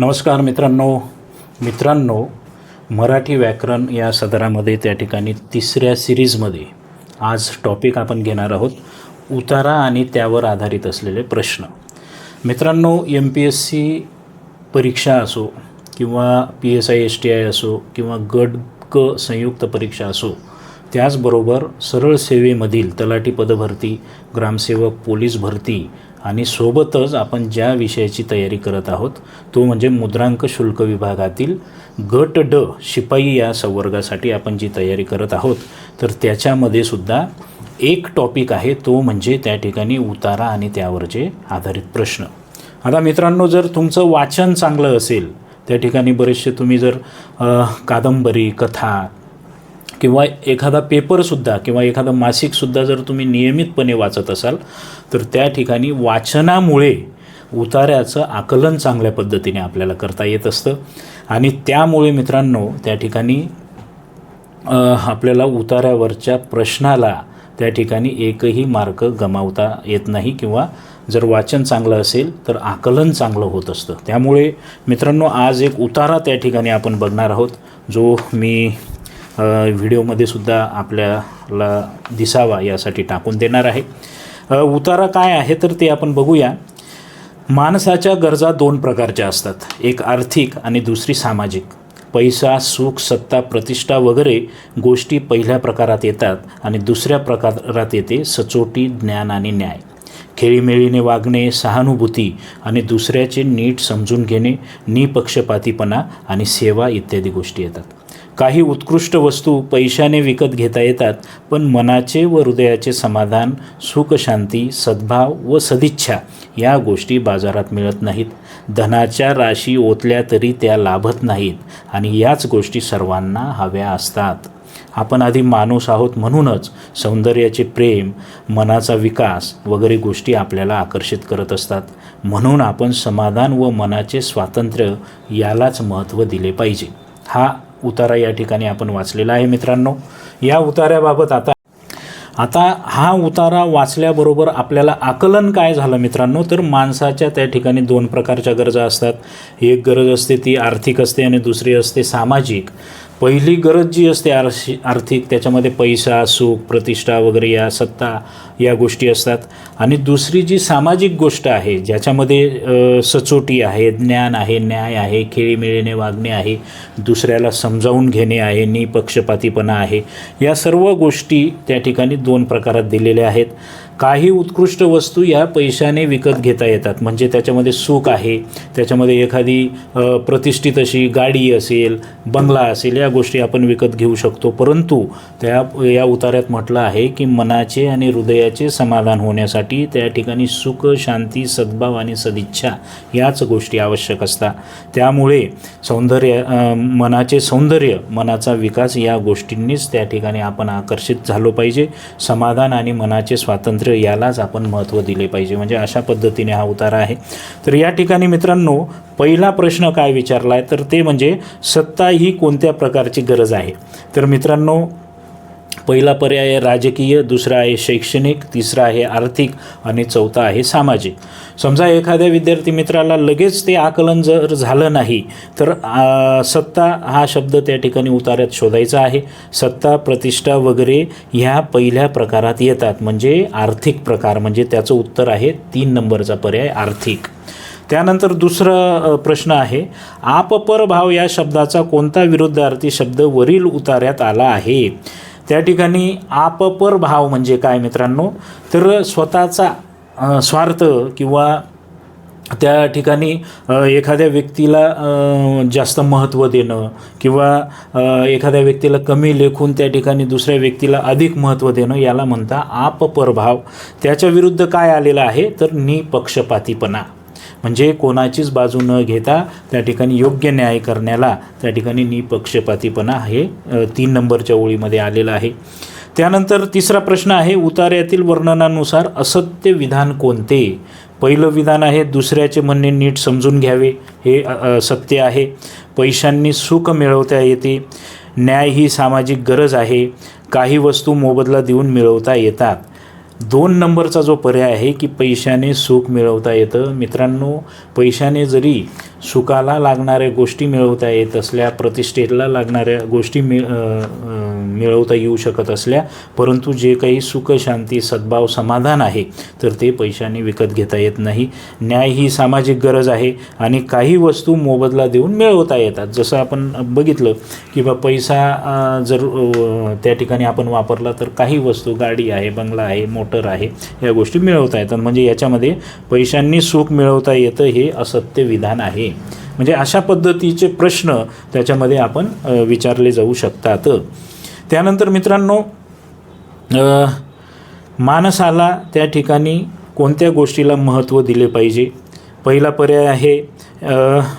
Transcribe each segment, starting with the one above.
नमस्कार मित्रांनो. मित्रांनो मराठी व्याकरण या सदरामध्ये त्या ठिकाणी तिसऱ्या सिरीजमध्ये आज टॉपिक आपण घेणार आहोत उतारा आणि त्यावर आधारित असलेले प्रश्न. मित्रांनो एम पी एस सी परीक्षा असो किंवा P S I S T I असो किंवा गट क संयुक्त परीक्षा असो त्याचबरोबर सरळ सेवेमधील तलाठी पदभरती ग्रामसेवक पोलीस भरती आणि सोबतच आपण ज्या विषयाची तयारी करत आहोत तो म्हणजे मुद्रांक शुल्क विभागातील गट ड शिपाई या संवर्गासाठी आपण जी तयारी करत आहोत तर त्याच्यामध्ये सुद्धा एक टॉपिक आहे तो म्हणजे त्या ठिकाणी उतारा आणि त्यावरचे आधारित प्रश्न. आता मित्रांनो जर तुमचं वाचन चांगलं असेल त्या ठिकाणी बरेचसे तुम्ही जर कादंबरी कथा किंवा एखादा पेपरसुद्धा किंवा एखादं मासिकसुद्धा जर तुम्ही नियमितपणे वाचत असाल तर त्या ठिकाणी वाचनामुळे उतार्याचं आकलन चांगल्या पद्धतीने आपल्याला करता येत असतं. आणि त्यामुळे मित्रांनो त्या ठिकाणी आपल्याला उतार्यावरच्या प्रश्नाला त्या ठिकाणी एकही मार्क गमावता येत नाही किंवा जर वाचन चांगलं असेल तर आकलन चांगलं होत असतं. त्यामुळे मित्रांनो आज एक उतारा त्या ठिकाणी आपण बघणार आहोत जो मी व्हिडिओमध्ये सुद्धा आपल्याला दिसावा यासाठी टाकून देणार आहे. उतारा काय आहे तर ते आपण बघूया. माणसाच्या गरजा दोन प्रकारच्या असतात. एक आर्थिक आणि दुसरी सामाजिक. पैसा सुख सत्ता प्रतिष्ठा वगैरे गोष्टी पहिल्या प्रकारात येतात आणि दुसऱ्या प्रकारात येते सचोटी ज्ञान आणि न्याय. खेळीमेळीने वागणे सहानुभूती आणि दुसऱ्याचे नीट समजून घेणे निपक्षपातीपणा आणि सेवा इत्यादी गोष्टी येतात. काही उत्कृष्ट वस्तू पैशाने विकत घेता येतात पण मनाचे व हृदयाचे समाधान सुखशांती सद्भाव व सदिच्छा या गोष्टी बाजारात मिळत नाहीत. धनाच्या राशी ओतल्या तरी त्या लाभत नाहीत आणि याच गोष्टी सर्वांना हव्या असतात. आपण आधी माणूस आहोत म्हणूनच सौंदर्याचे प्रेम मनाचा विकास वगैरे गोष्टी आपल्याला आकर्षित करत असतात. म्हणून आपण समाधान व मनाचे स्वातंत्र्य यालाच महत्त्व दिले पाहिजे. हा उतारा या ठिकाणी आपण वाचलेला आहे मित्रांनो. या उतार्याबाबत आता आता हा उतारा वाचल्याबरोबर आपल्याला आकलन काय झालं मित्रांनो? तर माणसाच्या त्या ठिकाणी दोन प्रकारच्या गरजा असतात. एक गरज असते ती आर्थिक असते आणि दुसरी असते सामाजिक. पहिली गरज जी असते आर्थिक त्याच्यामध्ये पैसा सुख प्रतिष्ठा वगैरे या सत्ता या गोष्टी असतात. आणि दुसरी जी सामाजिक गोष्ट आहे ज्याच्यामध्ये सचोटी आहे ज्ञान आहे न्याय आहे खेळीमेळीने वागणे आहे दुसऱ्याला समजावून घेणे आहे निपक्षपातीपणा आहे या सर्व गोष्टी त्या ठिकाणी दोन प्रकारात दिलेल्या आहेत. काही उत्कृष्ट वस्तू या पैशाने विकत घेता येतात. म्हणजे त्याच्यामध्ये सुख आहे त्याच्यामध्ये एखादी प्रतिष्ठित अशी गाडी असेल बंगला असेल या गोष्टी आपण विकत घेऊ शकतो. परंतु त्या या उतार्यात म्हटलं आहे की मनाचे आणि हृदयाचे समाधान होण्यासाठी त्या ठिकाणी सुख शांती सद्भाव आणि सदिच्छा याच गोष्टी आवश्यक असतात. त्यामुळे सौंदर्य मनाचे सौंदर्य मनाचा विकास या गोष्टींनीच त्या ठिकाणी आपण आकर्षित झालो पाहिजे. समाधान आणि मनाचे स्वातंत्र्य यालाच आपण महत्त्व दिले पाहिजे. म्हणजे अशा पद्धतीने हा उतारा आहे. तर या ठिकाणी मित्रांनो पहिला प्रश्न काय विचारला आहे तर ते म्हणजे सत्ता ही कोणत्या प्रकारची गरज आहे? तर मित्रांनो पहिला पर्याय आहे राजकीय दुसरा आहे शैक्षणिक तिसरा आहे आर्थिक आणि चौथा आहे सामाजिक. समजा एखाद्या विद्यार्थी मित्राला लगेच ते आकलन जर झालं नाही तर सत्ता हा शब्द त्या ठिकाणी उतार्यात शोधायचा आहे. सत्ता प्रतिष्ठा वगैरे ह्या पहिल्या प्रकारात येतात. म्हणजे आर्थिक प्रकार म्हणजे त्याचं उत्तर आहे तीन नंबरचा पर्याय आर्थिक. त्यानंतर दुसरा प्रश्न आहे आपपर भाव या शब्दाचा कोणता विरुद्धार्थी शब्द वरील उतार्यात आला आहे? त्या ठिकाणी आपपर भाव म्हणजे काय मित्रांनो? तर स्वतःचा स्वार्थ किंवा त्या ठिकाणी एखाद्या व्यक्तीला जास्त महत्त्व देणं किंवा एखाद्या व्यक्तीला कमी लेखून त्या ठिकाणी दुसऱ्या व्यक्तीला अधिक महत्त्व देणं याला म्हणता आपपरभाव त्याच्या विरुद्ध काय आलेलं आहे? तर निपक्षपातीपणा. म्हणजे कोणाचीच बाजू न घेता त्या ठिकाणी योग्य न्याय करण्याला त्या ठिकाणी निपक्षपातीपणा हे तीन नंबरच्या ओळीमध्ये आलेलं आहे. त्यानंतर तिसरा प्रश्न आहे उतार्यातील वर्णनानुसार असत्य विधान कोणते? पहिलं विधान आहे दुसऱ्याचे म्हणणे नीट समजून घ्यावे हे सत्य आहे. पैशांनी सुख मिळवता येते न्याय ही सामाजिक गरज आहे काही वस्तू मोबदला देऊन मिळवता येतात. दोन नंबरचा जो पर्याय आहे की पैशाने सुख मिळवता येतं. मित्रांनो पैशाने जरी सुखाला लागणाऱ्या गोष्टी मिळवता येत असल्या प्रतिष्ठेला लागणाऱ्या गोष्टी मिळ मिळवता येऊ शकत असल्या परंतु जे काही सुख शांती सद्भाव समाधान आहे तर ते पैशाने विकत घेता येत नाही. न्याय ही सामाजिक गरज आहे आणि काही वस्तू मोबदला देऊन मिळवता येतात. जसं आपण बघितलं की बा पैसा जर त्या ठिकाणी आपण वापरला तर काही वस्तू गाडी आहे बंगला आहे मोटर आहे या गोष्टी मिळवता येतात. म्हणजे याच्यामध्ये पैशांनी सुख मिळवता येतं हे असत्य विधान आहे. म्हणजे अशा पद्धतीचे प्रश्न त्याच्यामध्ये आपण विचारले जाऊ शकतात. त्यानंतर मित्रांनो माणसाला त्या ठिकाणी कोणत्या गोष्टीला महत्त्व दिले पाहिजे? पहिला पर्याय आहे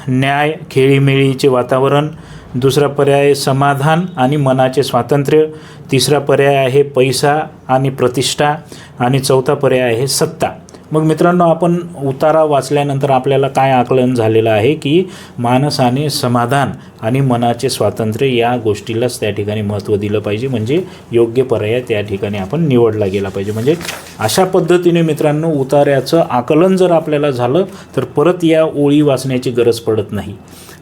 न्याय खेळीमेळीचे वातावरण. दुसरा पर्याय आहे समाधान आणि मनाचे स्वातंत्र्य. तिसरा पर्याय आहे पैसा आणि प्रतिष्ठा. आणि चौथा पर्याय आहे सत्ता. मग मित्रांनो आपण उतारा वाचल्यानंतर आपल्याला काय आकलन झालेलं आहे की माणसाने समाधान आणि मनाचे स्वातंत्र्य या गोष्टीलाच त्या ठिकाणी महत्त्व दिलं पाहिजे. म्हणजे योग्य पर्याय त्या ठिकाणी आपण निवडला गेला पाहिजे. म्हणजे अशा पद्धतीने मित्रांनो उतार्याचं आकलन जर आपल्याला झालं तर परत या ओळी वाचण्याची गरज पडत नाही.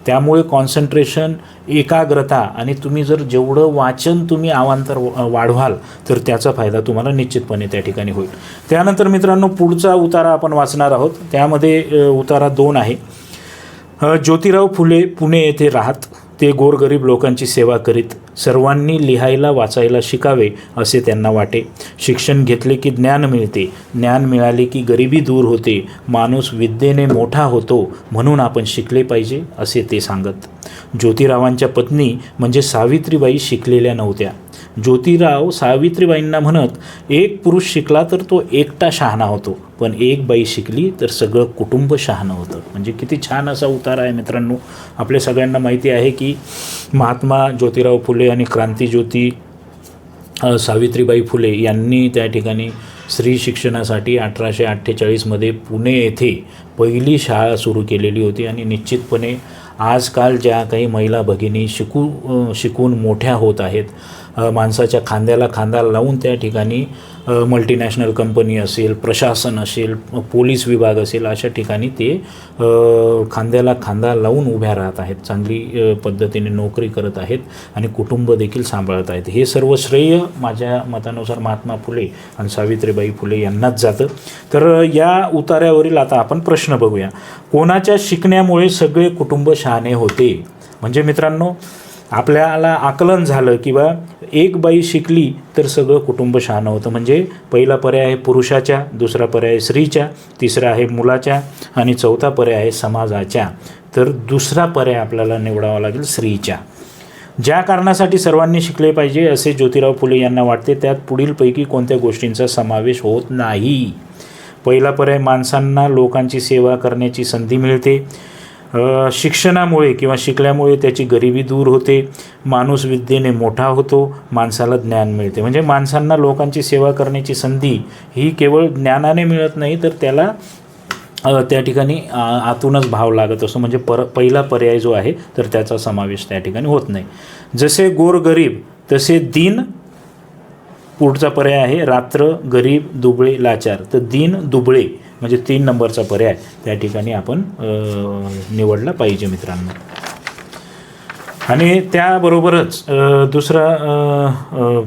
त्यामुळे कॉन्सन्ट्रेशन एकाग्रता आणि तुम्ही जर जेवढं वाचन तुम्ही आवांतर व- वाढवाल तर त्याचा फायदा तुम्हाला निश्चितपणे त्या ठिकाणी होईल. त्यानंतर मित्रांनो पुढचा उतारा आपण वाचणार आहोत. त्यामध्ये उतारा दोन आहे. ज्योतिराव फुले पुणे येथे राहत. ते गोरगरीब लोकांची सेवा करीत सर्वांनी लिहायला वाचायला शिकावे असे त्यांना वाटे. शिक्षण घेतले की ज्ञान मिळते. ज्ञान मिळाले की गरिबी दूर होते. माणूस विद्येने मोठा होतो म्हणून आपण शिकले पाहिजे असे ते सांगत. ज्योतिरावांच्या पत्नी म्हणजे सावित्रीबाई शिकलेल्या नव्हत्या. ज्योतिराव सावित्रीबाईंना म्हणत एक पुरुष शिकला तर तो एकटा शहाणा होतो पण एक बाई शिकली तर सगळं कुटुंब शहाणं होतं. म्हणजे किती छान असा उतार आहे मित्रांनो. आपल्या सगळ्यांना माहिती आहे की महात्मा ज्योतिराव फुले आणि क्रांतीज्योती सावित्रीबाई फुले यांनी त्या ठिकाणी स्त्री शिक्षणासाठी अठराशे अठ्ठेचाळीसमध्ये पुणे येथे पहिली शाळा सुरू केलेली होती आणि निश्चितपणे आजकाल ज्या काही महिला भगिनी शिकू शिकून मोठ्या होत आहेत माणसाच्या खांद्याला खांदा लावून त्या ठिकाणी मल्टीनॅशनल कंपनी असेल प्रशासन असेल पोलीस विभाग असेल अशा ठिकाणी ते खांद्याला खांदा लावून उभ्या राहत आहेत. चांगली पद्धतीने नोकरी करत आहेत आणि कुटुंब देखील सांभाळत आहेत. हे सर्व श्रेय माझ्या मतानुसार महात्मा फुले आणि सावित्रीबाई फुले यांनाच जातं. तर या उतार्यावरील आता आपण प्रश्न बघूया. कोणाच्या शिकण्यामुळे सगळे कुटुंब शहाणे होते? म्हणजे मित्रांनो आपल्याला आकलन झालं किंवा एक बाई शिकली तर सगळं कुटुंब शहाणं होतं. म्हणजे पहिला पर्याय आहे पुरुषाच्या दुसरा पर्याय आहे स्त्रीच्या तिसरा आहे मुलाच्या आणि चौथा पर्याय आहे समाजाच्या. तर दुसरा पर्याय आपल्याला निवडावा लागेल स्त्रीच्या. ज्या कारणासाठी सर्वांनी शिकले पाहिजे असे ज्योतिराव फुले यांना वाटते त्यात पुढीलपैकी कोणत्या गोष्टींचा समावेश होत नाही? पहिला पर्याय माणसांना लोकांची सेवा करण्याची संधी मिळते. शिक्षणामुळे किंवा शिकल्यामुळे त्याची गरिबी दूर होते माणूस विद्येने मोठा होतो माणसाला ज्ञान मिळते. म्हणजे माणसांना लोकांची सेवा करण्याची संधी ही केवळ ज्ञानाने मिळत नाही तर त्याला त्या ठिकाणी आतूनच भाव लागत असतो. म्हणजे पर पहिला पर्याय जो आहे तर त्याचा समावेश त्या ठिकाणी होत नाही. जसे गोरगरीब तसे दिन पुढचा पर्याय आहे रात्र गरीब दुबळे लाचार. तर दिन दुबळे म्हणजे तीन नंबरचा पर्याय त्या ठिकाणी आपण निवडला पाहिजे मित्रांनो. आणि त्याबरोबरच दुसरा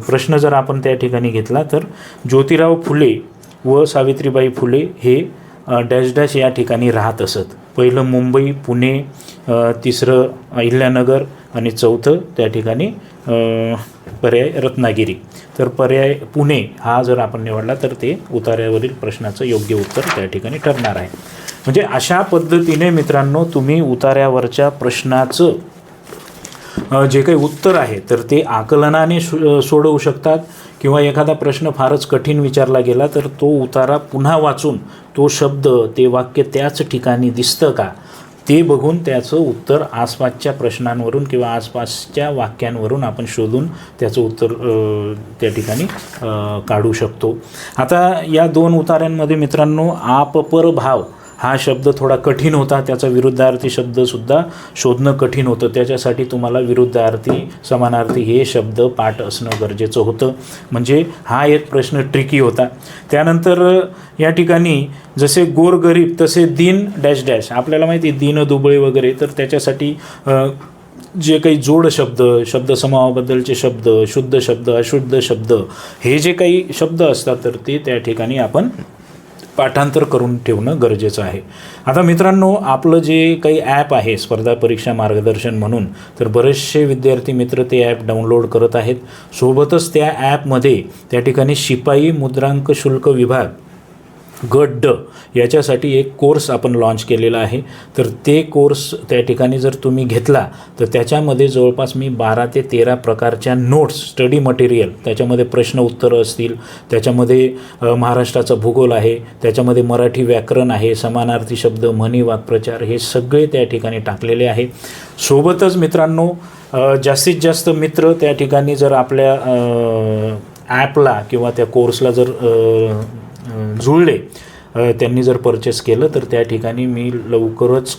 प्रश्न जर आपण त्या ठिकाणी घेतला तर ज्योतिराव फुले व सावित्रीबाई फुले हे डॅश डॅश या ठिकाणी राहत असत. पहिलं मुंबई पुणे तिसरं अहिल्यानगर आणि चौथं त्या ठिकाणी पर्याय रत्नागिरी. तर पर्याय पुणे हा जर आपण निवडला तर ते उतार्यावरील प्रश्नाचं योग्य उत्तर त्या ठिकाणी ठरणार आहे. म्हणजे अशा पद्धतीने मित्रांनो तुम्ही उतार्यावरच्या प्रश्नाचं जे काही उत्तर आहे तर ते आकलनाने सोडवू शकतात. किंवा एखादा प्रश्न फारच कठीण विचारला गेला तर तो उतारा पुन्हा वाचून तो शब्द ते वाक्य त्याच ठिकाणी दिसतं का? ते बघून त्याचं उत्तर आसपासच्या प्रश्नांवरून किंवा आसपासच्या वाक्यांवरून आपण शोधून त्याचं उत्तर त्या ठिकाणी काढू शकतो. आता या दोन उतार्यांमध्ये मित्रांनो आपपर भाव हा शब्द थोडा कठीण होता त्याचा विरुद्धार्थी शब्दसुद्धा शोधणं कठीण होतं. त्याच्यासाठी तुम्हाला विरुद्धार्थी समानार्थी हे शब्द पाठ असणं गरजेचं होतं. म्हणजे हा एक प्रश्न ट्रिकी होता. त्यानंतर या ठिकाणी जसे गोरगरीब तसे दिन डॅश डॅश. आपल्याला माहिती दिन दीन दुबळे वगैरे. तर त्याच्यासाठी जे काही जोड शब्द शब्दसमूहाबद्दलचे शब्द शुद्ध शब्द अशुद्ध शब्द हे जे काही शब्द असतात तर ते त्या ठिकाणी आपण पाठांतर करून ठेवणं गरजेचं आहे. आता मित्रांनो आपलं जे काही ॲप आहे स्पर्धा परीक्षा मार्गदर्शन म्हणून तर बरेचसे विद्यार्थी मित्र ते ॲप डाउनलोड करत आहेत. सोबतच त्या ॲपमध्ये त्या ठिकाणी शिपाई मुद्रांक शुल्क विभाग गट ड याच्यासाठी एक कोर्स आपण लॉन्च केलेला आहे. तर ते कोर्स त्या ठिकाणी जर तुम्ही घेतला तर त्याच्यामध्ये जवळपास मी बारा ते तेरा प्रकारच्या नोट्स स्टडी मटेरियल त्याच्यामध्ये प्रश्न उत्तरं असतील त्याच्यामध्ये महाराष्ट्राचं महाराष्ट्राचा भूगोल आहे त्याच्यामध्ये मराठी व्याकरण आहे समानार्थी शब्द म्हणी वाक्प्रचार हे सगळे त्या ठिकाणी टाकलेले आहे सोबतच मित्रांनो जास्तीत जास्त मित्र त्या ठिकाणी जर आपल्या ॲपला किंवा त्या कोर्सला जर जुळले. त्यांनी जर परचेस केलं तर त्या ठिकाणी मी लवकरच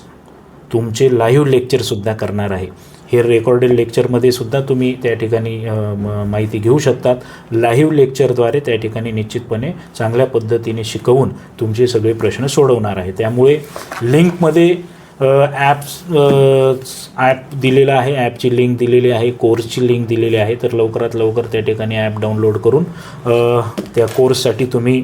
तुमचे लाईव्ह लेक्चरसुद्धा करणार आहे. हे रेकॉर्डेड लेक्चरमध्ये सुद्धा तुम्ही त्या ठिकाणी म- माहिती घेऊ शकतात. लाईव्ह लेक्चरद्वारे त्या ठिकाणी निश्चितपणे चांगल्या पद्धतीने शिकवून तुमचे सगळे प्रश्न सोडवणार आहे. त्यामुळे लिंकमध्ये ॲप्स ॲप दिलेला आहे ॲपची लिंक दिलेली आहे कोर्सची लिंक दिलेली आहे तर लवकरात लवकर त्या ठिकाणी ॲप डाउनलोड करून त्या कोर्ससाठी तुम्ही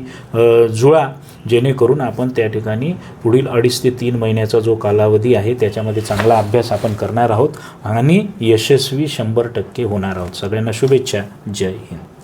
जुळा. जेणेकरून आपण त्या ठिकाणी पुढील अडीच ते तीन महिन्याचा जो कालावधी आहे त्याच्यामध्ये चांगला अभ्यास आपण करणार आहोत. आणि यशस्वी शंभर टक्के होणार आहोत. सगळ्यांना शुभेच्छा. जय हिंद.